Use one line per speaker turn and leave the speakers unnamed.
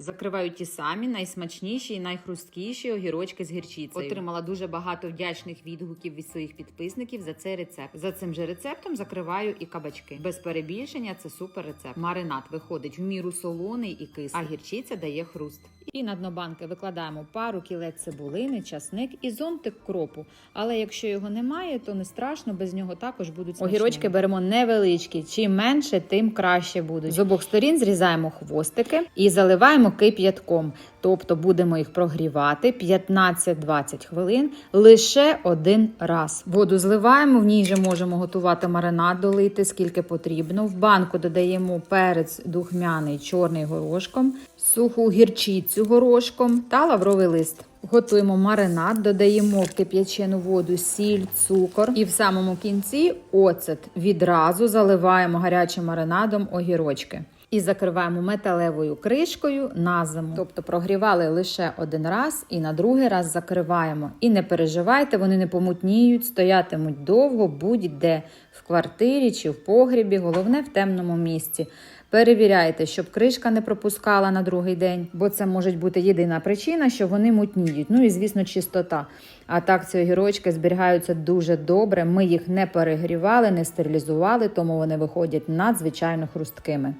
Закриваю ті самі найсмачніші і найхрусткіші огірочки з гірчицею. Отримала дуже багато вдячних відгуків від своїх підписників за цей рецепт. За цим же рецептом закриваю і кабачки. Без перебільшення це супер рецепт. Маринад виходить в міру солоний і кислий, а гірчиця дає хруст. І на дно банки викладаємо пару кілець цибулини, часник і зонтик кропу. Але якщо його немає, то не страшно, без нього також будуть смачними. Огірочки беремо невеличкі. Чим менше, тим краще будуть. З обох сторін зрізаємо хвостики і кип'ятком. Тобто будемо їх прогрівати 15-20 хвилин лише один раз. Воду зливаємо, в ній же можемо готувати маринад, долити скільки потрібно. В банку додаємо перець духмяний чорний горошком, суху гірчицю горошком та лавровий лист. Готуємо маринад, додаємо в кип'ячену воду сіль, цукор і в самому кінці оцет. Відразу заливаємо гарячим маринадом огірочки. І закриваємо металевою кришкою на зиму. Тобто прогрівали лише один раз і на другий раз закриваємо. І не переживайте, вони не помутніють, стоятимуть довго, будь-де в квартирі чи в погрібі, головне в темному місці. Перевіряйте, щоб кришка не пропускала на другий день, бо це може бути єдина причина, що вони мутніють. Ну і звісно, чистота. А так ці огірочки зберігаються дуже добре. Ми їх не перегрівали, не стерилізували, тому вони виходять надзвичайно хрусткими.